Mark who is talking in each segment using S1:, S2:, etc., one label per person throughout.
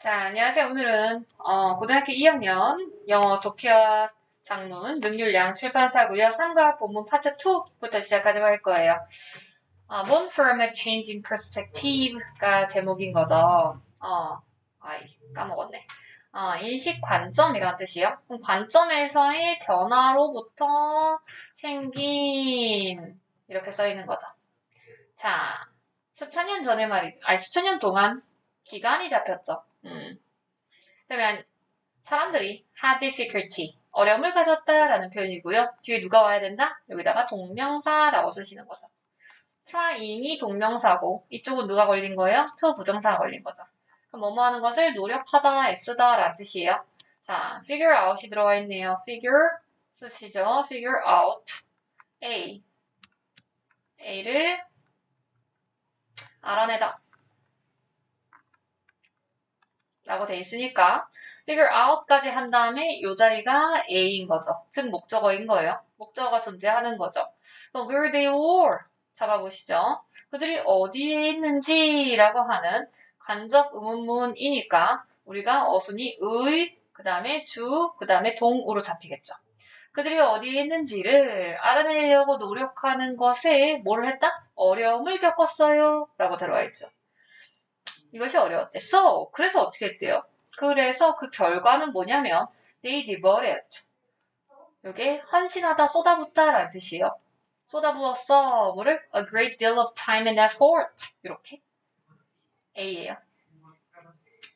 S1: 자, 안녕하세요. 오늘은 어, 고등학교 2학년 영어 독해와 장문 능률량 출판사고요. 3과 본문 파트 2부터 시작하도록 할 거예요. 어, One from a changing perspective가 제목인 거죠. 어, 아이, 까먹었네. 어, 인식 관점이란 뜻이에요. 그럼 관점에서의 변화로부터 생긴 이렇게 써 있는 거죠. 자, 수천 년 전에 말이, 아니 수천 년 동안 기간이 잡혔죠. 음. 그러면 사람들이 had difficulty 어려움을 가졌다라는 표현이고요. 뒤에 누가 와야 된다? 여기다가 동명사라고 쓰시는 거죠. trying이 동명사고 이쪽은 누가 걸린 거예요? to 부정사가 걸린 거죠. 그럼 뭐뭐 하는 것을 노력하다, 애쓰다 라는 뜻이에요. 자, figure out이 들어가 있네요. figure 쓰시죠. figure out A A를 알아내다 라고 돼 있으니까 figure out까지 한 다음에 이 자리가 A인 거죠. 즉 목적어인 거예요. 목적어가 존재하는 거죠. 그럼 where they were 잡아보시죠. 그들이 어디에 있는지라고 하는 간접 의문문이니까 우리가 어순이 의, 그 다음에 주, 그 다음에 동으로 잡히겠죠. 그들이 어디에 있는지를 알아내려고 노력하는 것에 뭘 했다? 어려움을 겪었어요. 라고 들어와 있죠. 이것이 어려웠대. So, 그래서 어떻게 했대요? 그래서 그 결과는 뭐냐면 they devoted. 이게 헌신하다, 쏟아붓다 라는 뜻이에요. 쏟아부었어. 뭐를? A great deal of time and effort. 이렇게. A예요.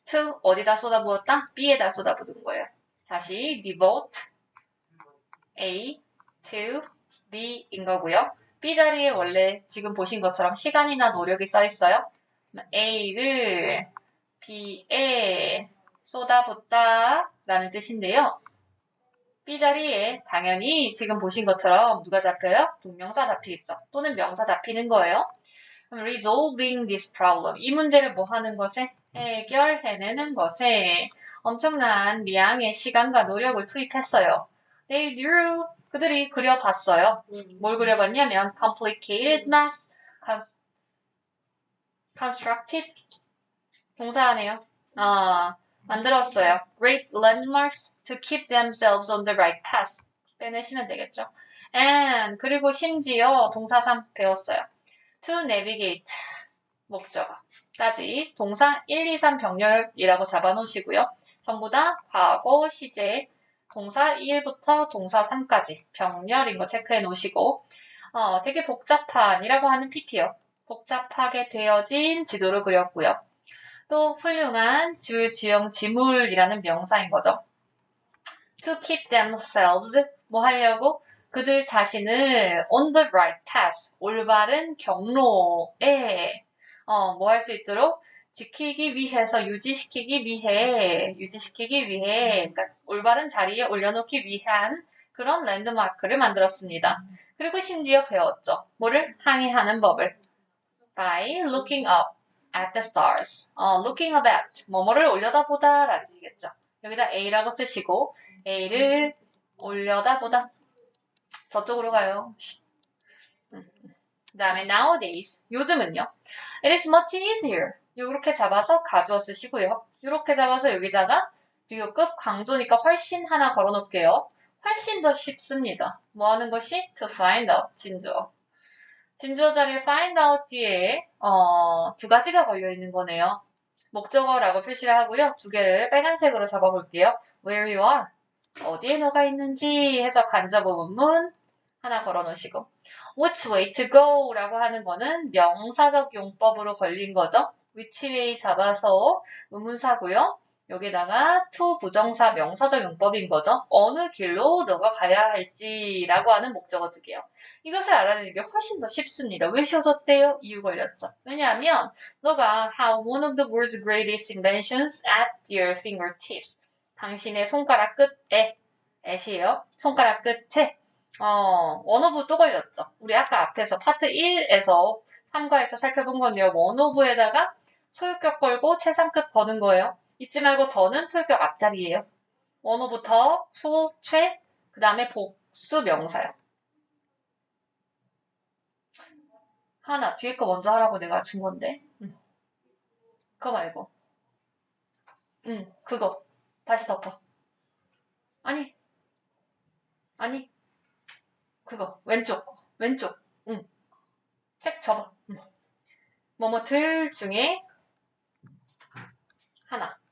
S1: to, 어디다 쏟아부었다? B에다 쏟아부은 거예요. 다시 devote. A to B인 거고요. B 자리에 원래 지금 보신 것처럼 시간이나 노력이 써 있어요. A를 B에 쏟아붓다 라는 뜻인데요. B 자리에 당연히 지금 보신 것처럼 누가 잡혀요? 동명사 잡히겠죠. 또는 명사 잡히는 거예요. resolving this problem. 이 문제를 뭐 하는 것에? 해결해내는 것에 엄청난 양의 시간과 노력을 투입했어요. They drew. 그들이 그려봤어요. 뭘 그려봤냐면 complicated maps, constructed 동사하네요. 아, 만들었어요. Great landmarks to keep themselves on the right path. 빼내시면 되겠죠. And 그리고 심지어 동사 3 배웠어요. To navigate 목적어까지 동사 1, 2, 3 병렬이라고 잡아놓으시고요. 전부 다 과거, 시제, 동사 1부터 동사 3까지 병렬인 거 체크해 놓으시고 어, 되게 복잡한이라고 하는 PP요. 복잡하게 되어진 지도를 그렸고요. 또 훌륭한 주지형 지물이라는 명사인 거죠. To keep themselves 뭐 하려고 그들 자신을 on the right path 올바른 경로에 어, 뭐 할 수 있도록 지키기 위해서 유지시키기 위해 유지시키기 위해 그러니까 올바른 자리에 올려놓기 위한 그런 랜드마크를 만들었습니다. 그리고 심지어 배웠죠. 뭐를 항해하는 법을 by looking up at the stars. 어, looking up at 뭐뭐를 올려다보다 라는 뜻이겠죠. 여기다 A라고 쓰시고 A를 올려다보다 저쪽으로 가요. 그 다음에 nowadays 요즘은요. It is much easier. 이렇게 잡아서 가져와 쓰시고요. 이렇게 잡아서 여기다가 비교급 강조니까 훨씬 하나 걸어놓을게요. 훨씬 더 쉽습니다. 뭐 하는 것이? to find out 진주어. 자리에 find out 뒤에 어, 두 가지가 걸려 있는 거네요. 목적어라고 표시를 하고요. 두 개를 빨간색으로 잡아볼게요. where you are. 어디에 너가 있는지 해서 간접 의문문 하나 걸어 놓으시고 which way to go 라고 하는 거는 명사적 용법으로 걸린 거죠. which way 잡아서 의문사고요. 여기다가 to 부정사 명사적 용법인 거죠. 어느 길로 너가 가야 할지라고 하는 목적어 두 개요. 이것을 알아내는 게 훨씬 더 쉽습니다. 왜 쉬워졌대요? 이유 걸렸죠. 왜냐하면 너가 have one of the world's greatest inventions at your fingertips. 당신의 손가락 끝에 애시에요. 손가락 끝에 어, 원오브 또 걸렸죠. 우리 아까 앞에서 파트 1에서 3과에서 살펴본 건데요. 원오브에다가 소유격 걸고 최상급 버는 거예요. 잊지 말고 더는 소유격 앞자리예요. 원어부터 소, 최, 그 다음에 복수 명사요. 하나, 뒤에 거 먼저 하라고 내가 준 건데. 응. 그거 말고. 응, 그거. 다시 덮어. 아니, 아니, 그거. 왼쪽, 거. 왼쪽. 응. 책 접어. 응. 뭐뭐들 중에 하나.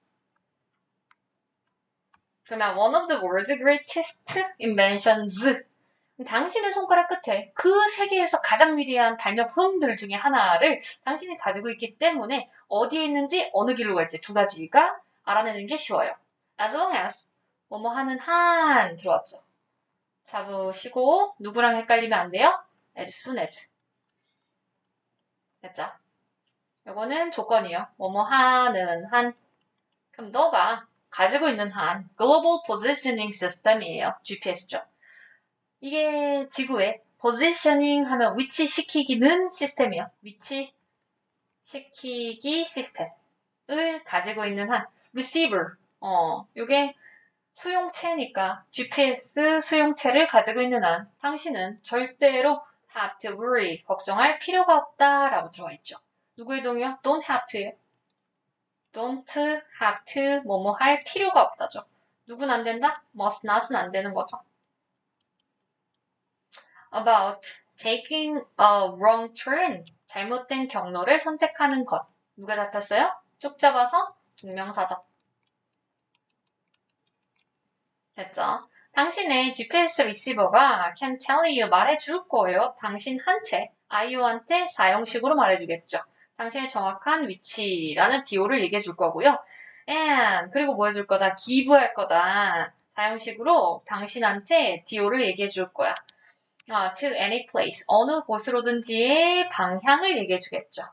S1: 그러면 one of the world's greatest inventions. 당신의 손가락 끝에 그 세계에서 가장 위대한 발명품들 중에 하나를 당신이 가지고 있기 때문에 어디에 있는지 어느 길로 갈지 두 가지가 알아내는 게 쉬워요. as long as 뭐뭐 하는 한 들어왔죠. 잡으시고 누구랑 헷갈리면 안 돼요? as soon as 됐죠? 요거는 조건이요. 뭐뭐 하는 한 그럼 너가 가지고 있는 한 Global Positioning System이에요. GPS죠. 이게 지구에 positioning 하면 위치시키기는 시스템이요. 위치시키기 시스템을 가지고 있는 한 receiver. 어, 요게 수용체니까 GPS 수용체를 가지고 있는 한 당신은 절대로 have to worry 걱정할 필요가 없다라고 들어와 있죠. 누구의 동의요? don't have to예요. Don't have to 뭐뭐 할 필요가 없다죠. 누군 안 된다? must not은 안 되는 거죠. about taking a wrong turn 잘못된 경로를 선택하는 것 누가 잡혔어요? 쭉 잡아서 동명사죠. 됐죠? 당신의 GPS 리시버가 can tell you 말해줄 거예요. 당신 한테, 아이오한테 사용식으로 말해주겠죠. 당신의 정확한 위치라는 디오를 얘기해 줄 거고요. and 그리고 뭐 해줄 거다? 기부할 거다. 사용식으로 당신한테 디오를 얘기해 줄 거야. 아, to any place 어느 곳으로든지의 방향을 얘기해 주겠죠.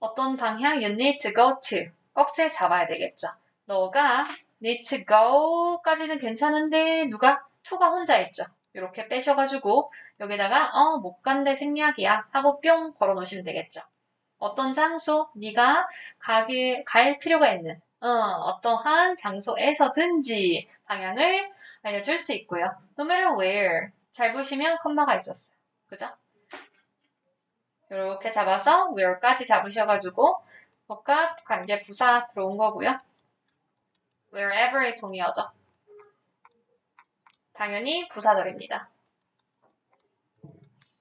S1: 어떤 방향 you need to go to 꺽쇠 잡아야 되겠죠. 너가 need to go까지는 괜찮은데 누가 to가 혼자 있죠. 이렇게 빼셔가지고 여기다가 어 못 간대 생략이야 하고 뿅 걸어 놓으시면 되겠죠. 어떤 장소 네가 가게 갈 필요가 있는 어, 어떠한 장소에서든지 방향을 알려줄 수 있고요. No matter where 잘 보시면 컴마가 있었어요. 그죠? 이렇게 잡아서 where까지 잡으셔가지고 복합 관계 부사 들어온 거고요. wherever의 동의어죠. 당연히 부사절입니다.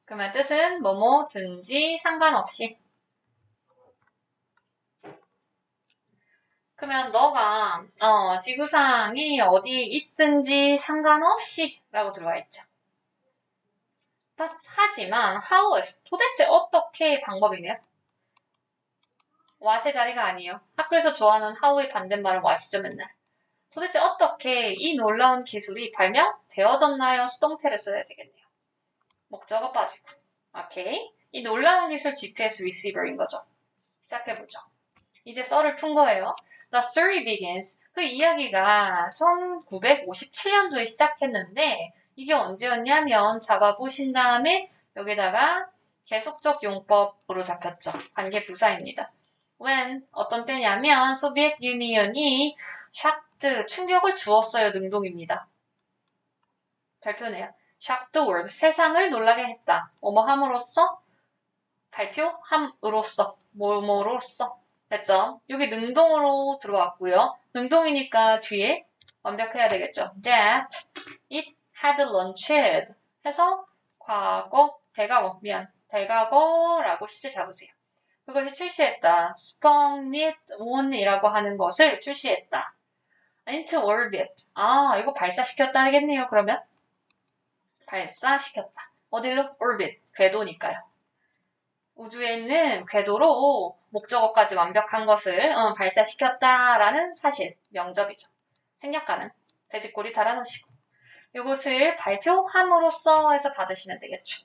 S1: 그러면 뜻은 뭐뭐든지 상관없이 그러면 너가 어, 지구상이 어디에 있든지 상관없이 라고 들어와 있죠. 하지만 how is 도대체 어떻게 방법이네요? what의 자리가 아니에요. 학교에서 좋아하는 how의 반대말은 what이죠 맨날. 도대체 어떻게 이 놀라운 기술이 발명되어졌나요? 수동태를 써야 되겠네요. 목적어 빠지고. 오케이. 이 놀라운 기술 GPS receiver인 거죠. 시작해보죠. 이제 썰을 푼 거예요. The story begins. 그 이야기가 1957년도에 시작했는데 이게 언제였냐면 잡아보신 다음에 여기다가 계속적 용법으로 잡혔죠. 관계 부사입니다. when 어떤 때냐면 소비에트 유니언이 shocked 충격을 주었어요 능동입니다. 발표네요. the world 세상을 놀라게 했다. 뭐뭐 함으로써 발표함으로써 뭐뭐로써 됐죠? 여기 능동으로 들어왔고요. 능동이니까 뒤에 완벽해야 되겠죠. That it had launched 해서 과거 대과거 미안 대과거라고 시제 잡으세요. 그것이 출시했다. 스펑닛 온이라고 하는 것을 출시했다. into orbit. 아 이거 발사시켰다겠네요. 그러면 발사시켰다. 어디로? orbit. 궤도니까요. 우주에 있는 궤도로 목적어까지 완벽한 것을 어, 발사시켰다라는 사실, 명접이죠. 생략가는 돼지꼬리 달아놓으시고 이것을 발표함으로써 해서 받으시면 되겠죠.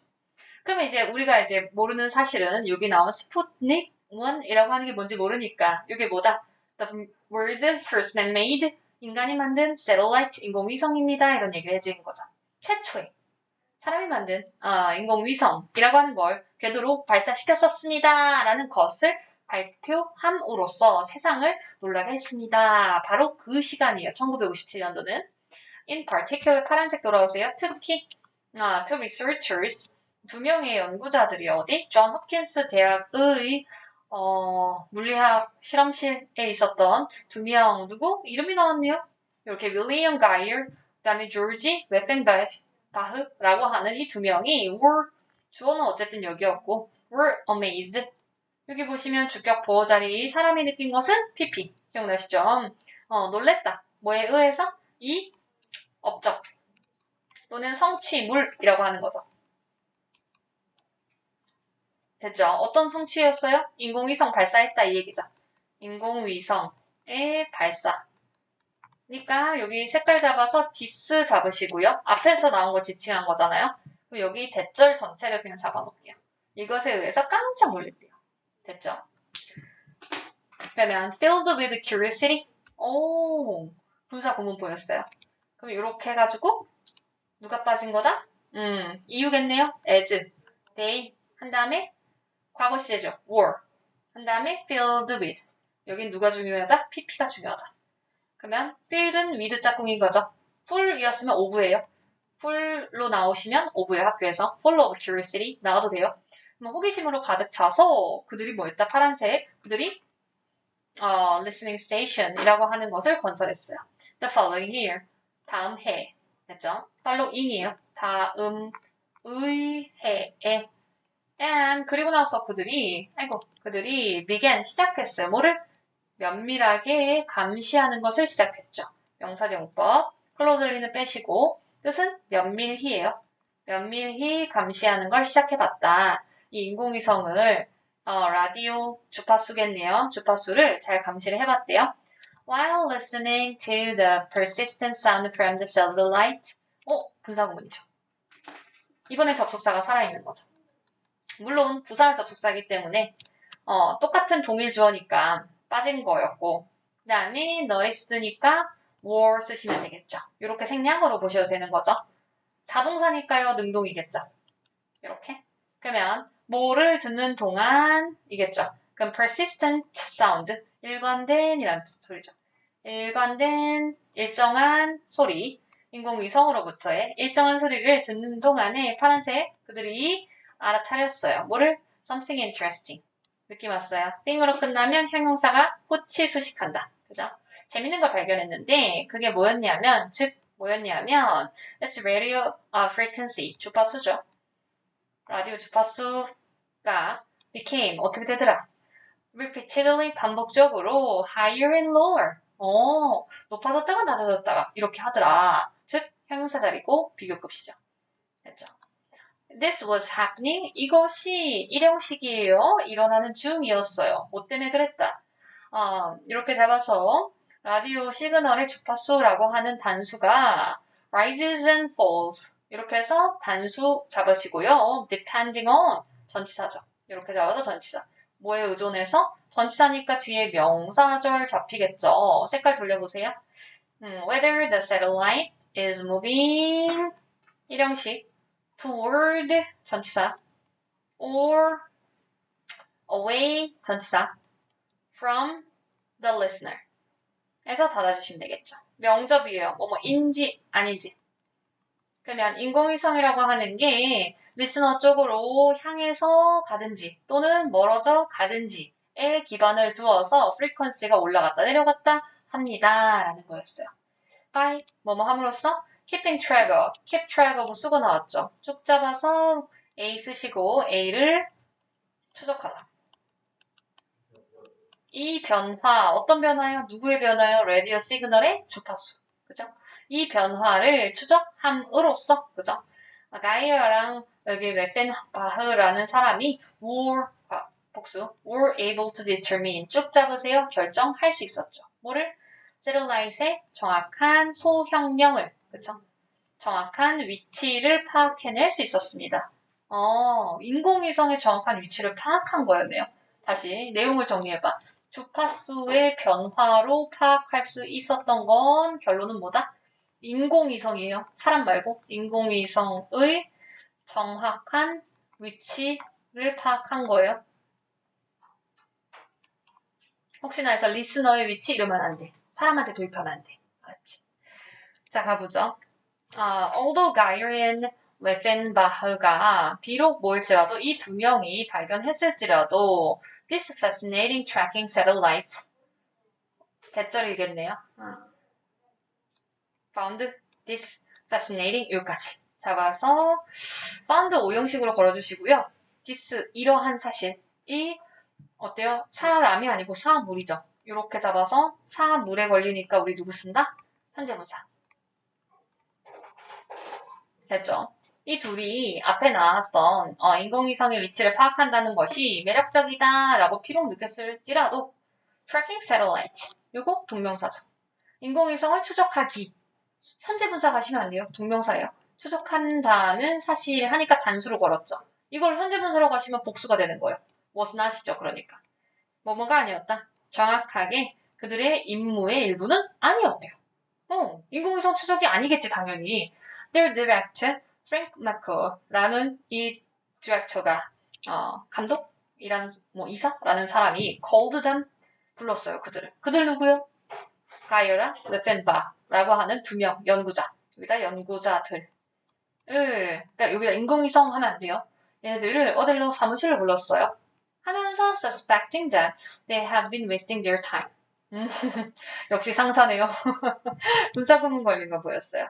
S1: 그러면 이제 우리가 이제 모르는 사실은 여기 나온 스푸트닉 1이라고 하는 게 뭔지 모르니까 이게 뭐다? The world's first man-made 인간이 만든 satellite 인공위성입니다. 이런 얘기를 해주는 거죠. 최초의 사람이 만든 어, 인공위성이라고 하는 걸 궤도로 발사시켰었습니다. 라는 것을 발표함으로써 세상을 놀라게 했습니다. 바로 그 시간이에요. 1957년도는. In particular, 파란색 돌아오세요. 특히, 아, two researchers, 두 명의 연구자들이 어디? 존 홉킨스 대학의 어, 물리학 실험실에 있었던 두 명 누구 이름이 나왔네요. 이렇게 윌리엄 가이어, 그 다음에 조지 웨펜바흐라고 하는 이 두 명이 were 주어는 어쨌든 여기였고 were amazed. 여기 보시면 주격 보호 자리 사람이 느낀 것은 pp 기억나시죠? 어, 놀랬다. 뭐에 의해서 이 업적 또는 성취물이라고 하는 거죠. 됐죠? 어떤 성취였어요? 인공위성 발사했다 이 얘기죠. 인공위성의 발사. 그러니까 여기 색깔 잡아서 디스 잡으시고요. 앞에서 나온 거 지칭한 거잖아요. 그럼 여기 대절 전체를 그냥 잡아놓을게요. 이것에 의해서 깜짝 놀랐대요. 됐죠? 그러면 filled with curiosity. 오, 분사 구문 보였어요. 그럼 이렇게 해가지고 누가 빠진 거다? 음, 이유겠네요. as, they 한 다음에 과거 시제죠. were. 한 다음에 filled with. 여긴 누가 중요하다? pp가 중요하다. 그러면 fill은 with 짝꿍인 거죠. full이었으면 of예요. full로 나오시면 of예요. 학교에서. full of curiosity 나와도 돼요. 그럼 호기심으로 가득 차서 그들이 뭐였다? 파란색. 그들이 어, listening station이라고 하는 것을 건설했어요. The following year. 다음 해. 됐죠? following이에요. 다음 의 해에 and 그리고 나서 그들이 아이고 그들이 began 시작했어요. 뭐를 면밀하게 감시하는 것을 시작했죠. 명사제공법 클로즈리는 빼시고 뜻은 면밀히예요. 면밀히 감시하는 걸 시작해봤다. 이 인공위성을 어, 라디오 주파수겠네요. 주파수를 잘 감시를 해봤대요. While listening to the persistent sound from the satellite. 어, 분사구문이죠. 이번에 접속사가 살아있는 거죠. 물론 부사 접속사이기 때문에 어, 똑같은 동일 주어니까 빠진 거였고 그 다음에 noticed니까 were 쓰시면 되겠죠. 이렇게 생략으로 보셔도 되는 거죠. 자동사니까요. 능동이겠죠. 이렇게. 그러면 뭐를 듣는 동안 이겠죠. 그럼 persistent sound, 일관된이라는 소리죠. 일관된 일정한 소리, 인공위성으로부터의 일정한 소리를 듣는 동안에 파란색 그들이 알아차렸어요. 뭐를? something interesting. 느낌 왔어요. thing으로 끝나면 형용사가 호치 수식한다. 그죠? 재밌는 걸 발견했는데 그게 뭐였냐면 즉 뭐였냐면 it's radio frequency 주파수죠. 라디오 주파수 가 became 어떻게 되더라? repeatedly 반복적으로 higher and lower. 어, 높아졌다가 낮아졌다가 이렇게 하더라. 즉 형용사 자리고 비교급시죠. 됐죠? This was happening. 이것이 일형식이에요. 일어나는 중이었어요. 뭐 때문에 그랬다. 어, 이렇게 잡아서 라디오 시그널의 주파수라고 하는 단수가 rises and falls. 이렇게 해서 단수 잡으시고요. depending on 전치사죠. 이렇게 잡아서 전치사. 뭐에 의존해서? 전치사니까 뒤에 명사절 잡히겠죠. 색깔 돌려보세요. 음, whether the satellite is moving 일형식 toward 전치사 or away 전치사 from the listener 에서 닫아주시면 되겠죠. 명접이에요. 뭐뭐인지 아닌지. 그러면 인공위성이라고 하는 게 리스너 쪽으로 향해서 가든지 또는 멀어져 가든지에 기반을 두어서 프리퀀시가 올라갔다 내려갔다 합니다. 라는 거였어요. by 뭐뭐 함으로써 keeping track of, keep track of 쓰고 나왔죠. 쭉 잡아서 A 쓰시고 A를 추적하다. 이 변화, 어떤 변화요? 누구의 변화요? 라디오 시그널의 주파수. 그죠? 이 변화를 추적함으로써, 그죠? 가이어랑 여기 웨펜바흐라는 사람이 were, 복수, were able to determine, 쭉 잡으세요. 결정할 수 있었죠. 뭐를? 세룰라이트의 정확한 소형령을, 그쵸? 정확한 위치를 파악해낼 수 있었습니다. 어, 인공위성의 정확한 위치를 파악한 거였네요. 다시 내용을 정리해봐. 주파수의 변화로 파악할 수 있었던 건 결론은 뭐다? 인공위성이에요. 사람 말고 인공위성의 정확한 위치를 파악한 거예요. 혹시나 해서 리스너의 위치 이러면 안 돼. 사람한테 도입하면 안 돼. 그렇지. 자, 가보죠. Uh, although Gairin 웨펜바흐가 비록 뭘지라도 이 두 명이 발견했을지라도 this fascinating tracking satellite 대절이겠네요. Found this fascinating 여기까지 잡아서 found 오형식으로 걸어주시고요. this 이러한 사실 이 어때요? 사람이 아니고 사물이죠. 이렇게 잡아서 사물에 걸리니까 우리 누구 쓴다? 현재분사. 됐죠? 이 둘이 앞에 나왔던 어, 인공위성의 위치를 파악한다는 것이 매력적이다 라고 피록 느꼈을지라도 tracking satellite 요거 동명사죠. 인공위성을 추적하기 현재 분사 가시면 안 돼요. 동명사예요. 추적한다는 사실 하니까 단수로 걸었죠. 이걸 현재 분사로 가시면 복수가 되는 거예요. 무엇은 아시죠? 그러니까 뭐뭐가 아니었다. 정확하게 그들의 임무의 일부는 아니었대요. 어, 인공위성 추적이 아니겠지 당연히. Their director Frank McCall라는 이 디렉터가 어, 감독이라는 뭐 이사라는 사람이 called them 불렀어요 그들을. 그들 누구요? 가이어랑 레펜바 라고 하는 두 명 연구자. 여기다 연구자들. 을 그러니까 여기다 인공위성 하면 안 돼요. 얘네들을 어딜로 사무실로 불렀어요. 하면서 suspecting that they have been wasting their time. 음, 역시 상사네요. 분사구문 걸린 거 보였어요.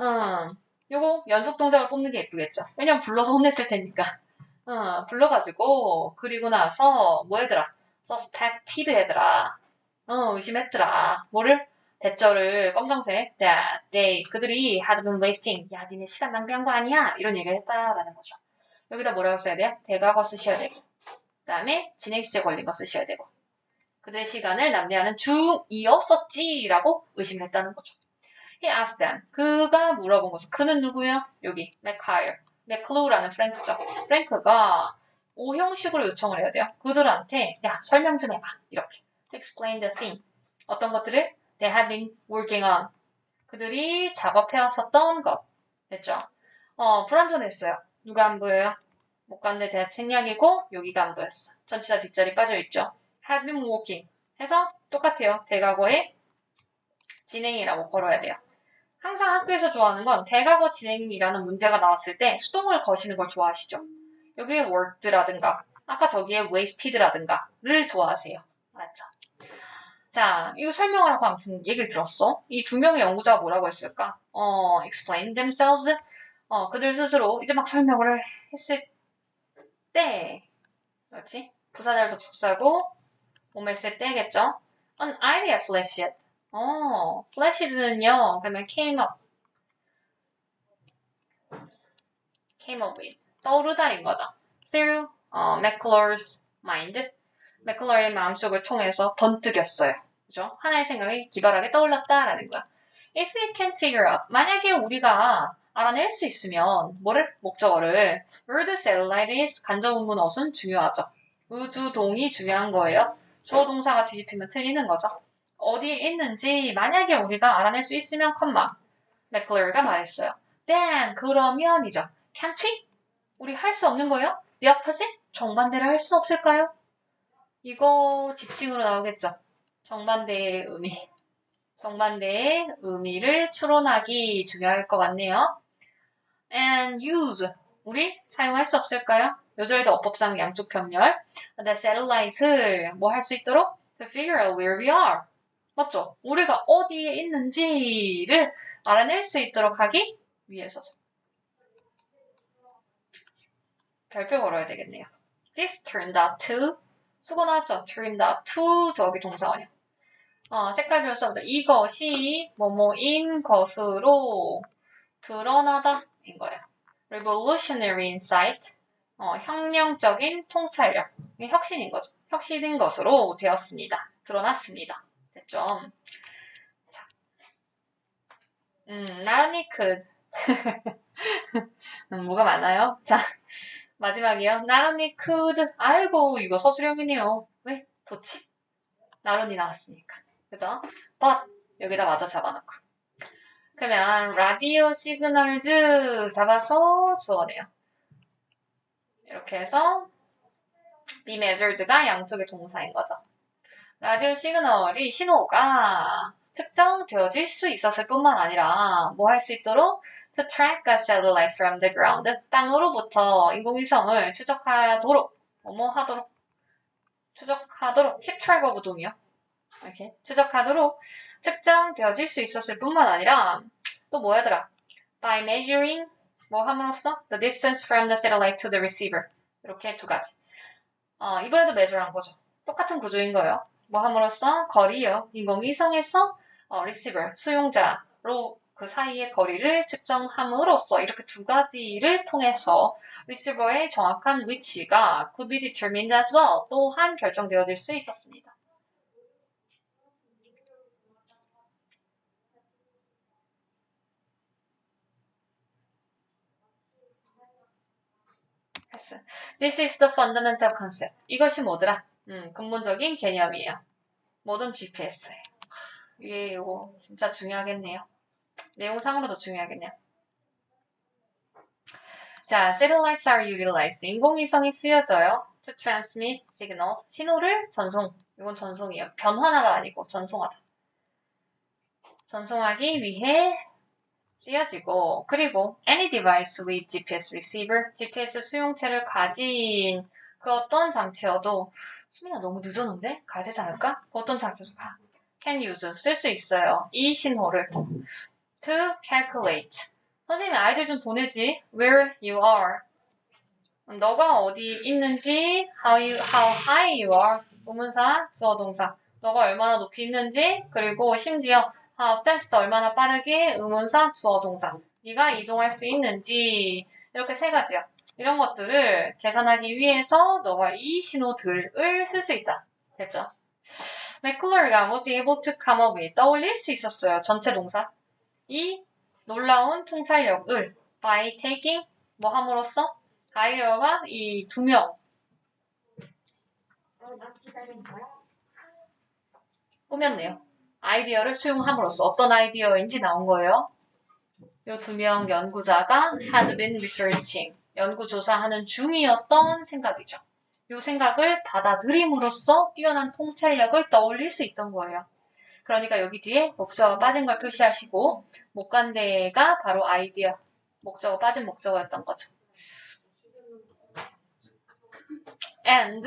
S1: 음, 요거 연속 동작을 뽑는 게 예쁘겠죠. 왜냐면 불러서 혼냈을 테니까. 음, 불러가지고 그리고 나서 뭐 얘들아? suspected 얘들아. 어, 의심했더라. 뭐를? 대절을 검정색. 자, they 그들이 had been wasting. 야, 니네 시간 낭비한 거 아니야? 이런 얘기를 했다라는 거죠. 여기다 뭐라고 써야 돼요? 대과거 쓰셔야 되고. 그 다음에 진행 시제 걸린 거 쓰셔야 되고. 그들의 시간을 낭비하는 중이었었지라고 의심을 했다는 거죠. He asked them. 그가 물어본 거죠. 그는 누구요? 여기 맥카이어. 맥클루라는 프랭크죠. 프랭크가 오형식으로 요청을 해야 돼요. 그들한테 야 설명 좀 해봐. 이렇게. explain the thing. 어떤 것들을 they had been working on. 그들이 작업해왔었던 것. 됐죠? 어, 불완전했어요. 누가 안 보여요? 못 간데 대학 생략이고 여기가 안 보였어. 전치사 뒷자리 빠져있죠. had been working 해서 똑같아요. 대과거에 진행이라고 걸어야 돼요. 항상 학교에서 좋아하는 건 대과거 진행이라는 문제가 나왔을 때 수동을 거시는 걸 좋아하시죠. 여기에 worked라든가 아까 저기에 wasted라든가를 좋아하세요. 알았죠? 자, 이거 설명하라고 아무튼 얘기를 들었어. 이 두 명의 연구자가 뭐라고 했을까? 어, explain themselves. 어, 그들 스스로 이제 막 설명을 했을 때, 그렇지? 부사절 접속사고, 몸에 쓸 때겠죠? An idea flashed. 어, flashed는요, 그러면 came up. came up with. 떠오르다인 거죠. through 어, McClure's mind. 맥클러의 마음속을 통해서 번뜩였어요. 그죠? 하나의 생각이 기발하게 떠올랐다라는 거야. If we can figure out, 만약에 우리가 알아낼 수 있으면 뭐를 목적어를 the satellite is 간접문문 어순 중요하죠. 우주동이 중요한 거예요. 주어 동사가 뒤집히면 틀리는 거죠. 어디에 있는지 만약에 우리가 알아낼 수 있으면 컴마 맥클러가 말했어요. Then 그러면이죠. Can't we? 우리 할 수 없는 거예요? The opposite? 정반대를 할 수 없을까요? 이거 지칭으로 나오겠죠. 정반대의 의미. 정반대의 의미를 추론하기 중요할 것 같네요. And use. 우리 사용할 수 없을까요? 요절도 어법상 양쪽 병렬. The satellite을 뭐 할 수 있도록? To figure out where we are. 맞죠? 우리가 어디에 있는지를 알아낼 수 있도록 하기 위해서죠. 별표 걸어야 되겠네요. This turned out to 수고 나왔죠? turned out to 저기 동사원이요. 어, 색깔 결사보다 이것이 뭐뭐인 것으로 드러나다 인 거예요. revolutionary insight 어, 혁명적인 통찰력 혁신인 거죠. 혁신인 것으로 되었습니다. 드러났습니다. 됐죠? 자, 음, 나란히 could 음, 뭐가 많아요? 자, 마지막이요. 나란히 could 아이고 이거 서술형이네요. 왜? 도치. 나란히 나왔으니까. 그죠? but 여기다 맞아 잡아놓고. 그러면 라디오 시그널즈 잡아서 주어네요. 이렇게 해서 be measured가 양쪽의 동사인 거죠. 라디오 시그널이 신호가 측정되어질 수 있었을 뿐만 아니라 뭐 할 수 있도록 to track a satellite from the ground. 땅으로부터 인공위성을 추적하도록, 뭐뭐 하도록, 추적하도록, keep track of 동이요. 이렇게 추적하도록 측정되어질 수 있었을 뿐만 아니라 또 뭐야더라? By measuring 뭐 함으로써 the distance from the satellite to the receiver 이렇게 두 가지. 어, 이번에도 measure한 거죠. 똑같은 구조인 거예요. 뭐 함으로써 거리요. 인공위성에서 어, receiver 수용자로 그 사이의 거리를 측정함으로써 이렇게 두 가지를 통해서 receiver의 정확한 위치가 could be determined as well 또한 결정되어질 수 있었습니다. 했어. This is the fundamental concept. 이것이 뭐더라? 음, 근본적인 개념이에요. 모든 GPS에. 이게 이거 진짜 중요하겠네요. 내용상으로도 중요하겠네요. 자, satellites are utilized. 인공위성이 쓰여져요. to transmit signals. 신호를 전송. 이건 전송이에요. 변환하다 아니고 전송하다. 전송하기 위해 쓰여지고 그리고 any device with GPS receiver, GPS 수용체를 가진 그 어떤 장치여도 수민아 너무 늦었는데? 가야 되지 않을까? 그 어떤 장치도 가. can use 쓸 수 있어요. 이 신호를 to calculate 선생님이 아이들 좀 보내지 where you are 너가 어디 있는지 how, you, how high you are 의문사 주어 동사 너가 얼마나 높이 있는지 그리고 심지어 how fast 얼마나 빠르게 의문사 주어 동사 네가 이동할 수 있는지 이렇게 세 가지요. 이런 것들을 계산하기 위해서 너가 이 신호들을 쓸 수 있다. 됐죠? 맥클러리가 was able to come up with 떠올릴 수 있었어요. 전체 동사. 이 놀라운 통찰력을 by taking 뭐 함으로써 가이어와 이 두 명 꾸몄네요. 아이디어를 수용함으로써 어떤 아이디어인지 나온 거예요. 이 두 명 연구자가 had been researching 연구 조사하는 중이었던 생각이죠. 이 생각을 받아들임으로써 뛰어난 통찰력을 떠올릴 수 있던 거예요. 그러니까 여기 뒤에 목적어 빠진 걸 표시하시고 목간대가 바로 아이디어 목적어 빠진 목적어였던 거죠. and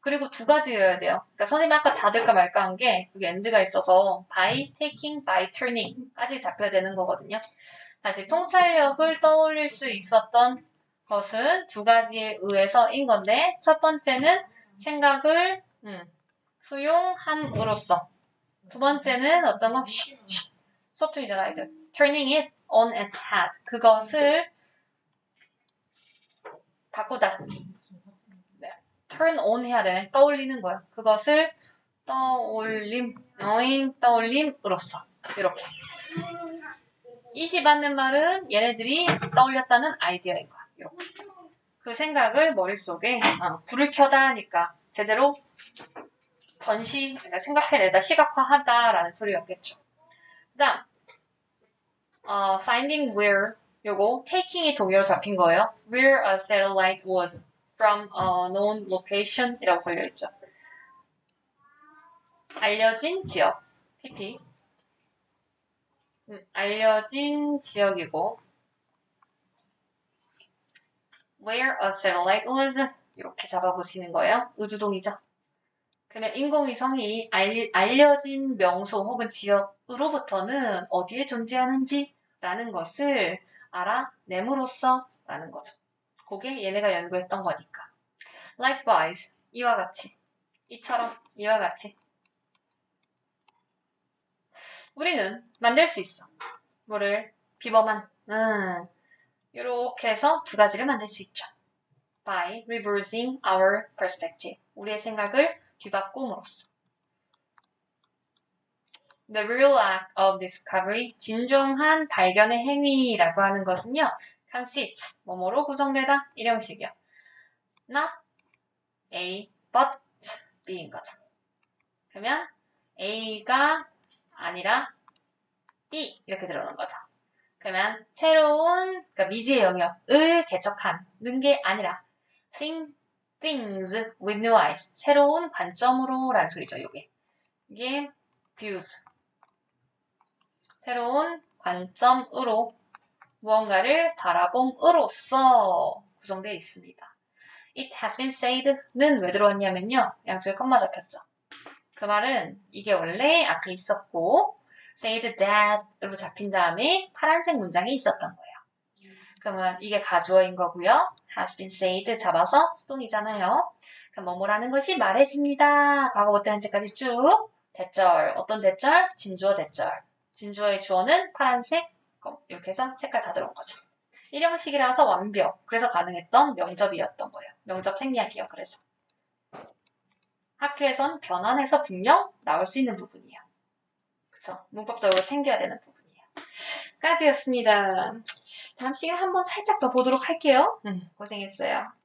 S1: 그리고 두 가지여야 돼요. 그러니까 선생님 아까 다 들까 말까 한 게 여기 and가 있어서 by taking, by turning까지 잡혀야 되는 거거든요. 다시 통찰력을 떠올릴 수 있었던 것은 두 가지에 의해서인 건데 첫 번째는 생각을 음, 수용함으로써 두 번째는 어떤 거 수업 중이잖아 이들 turning it on its head 그것을 바꾸다 네. Turn on 해야 되네 떠올리는 거야. 그것을 떠올림 knowing 떠올림으로써. 이렇게. 이시 받는 말은 얘네들이 떠올렸다는 아이디어인 거야. 이렇게. 그 생각을 머릿속에 어, 불을 켜다 하니까 제대로 전시, 그러니까 생각해내다 시각화하다라는 소리였겠죠. 그 다음 어, finding where. 요거 taking이 동의어로 잡힌 거예요. where a satellite was from a known location 이라고 걸려 있죠. 알려진 지역 PP 음, 알려진 지역이고 where a satellite was 이렇게 잡아보시는 거예요. 우주동이죠. 그러면 인공위성이 알, 알려진 명소 혹은 지역으로부터는 어디에 존재하는지 라는 것을 알아냄으로써 라는 거죠. 그게 얘네가 연구했던 거니까. Likewise, 이와 같이. 이처럼, 이와 같이. 우리는 만들 수 있어. 뭐를? 비범한. 음. 이렇게 해서 두 가지를 만들 수 있죠. By reversing our perspective. 우리의 생각을 뒤바꿈으로써. The real act of discovery, 진정한 발견의 행위라고 하는 것은요, consists, 뭐뭐로 구성되다, 이런 식이요. Not A, but B인 거죠. 그러면 A가 아니라 B, 이렇게 들어오는 거죠. 그러면 새로운 그러니까 미지의 영역을 개척하는 게 아니라 think, things with new eyes 새로운 관점으로 라는 소리죠. 이게 이게 views 새로운 관점으로 무언가를 바라봄으로써 구성되어 있습니다. It has been said는 왜 들어왔냐면요. 양쪽에 컴마 잡혔죠. 그 말은 이게 원래 앞에 있었고 said that으로 잡힌 다음에 파란색 문장이 있었던 거예요. 그러면 이게 가주어인 거고요. has been said 잡아서 수동이잖아요. 그럼 뭐뭐라는 것이 말해집니다. 과거부터 현재까지 쭉 대절. 어떤 대절? 진주어 대절. 진주어의 주어는 파란색, 검. 이렇게 해서 색깔 다 들어온 거죠. 일형식이라서 완벽. 그래서 가능했던 명접이었던 거예요. 명접 생략이요. 그래서. 학교에선 변환해서 분명 나올 수 있는 부분이에요. 그쵸? 문법적으로 챙겨야 되는 부분이에요. 까지였습니다. 다음 시간에 한번 살짝 더 보도록 할게요.
S2: 음.
S1: 고생했어요.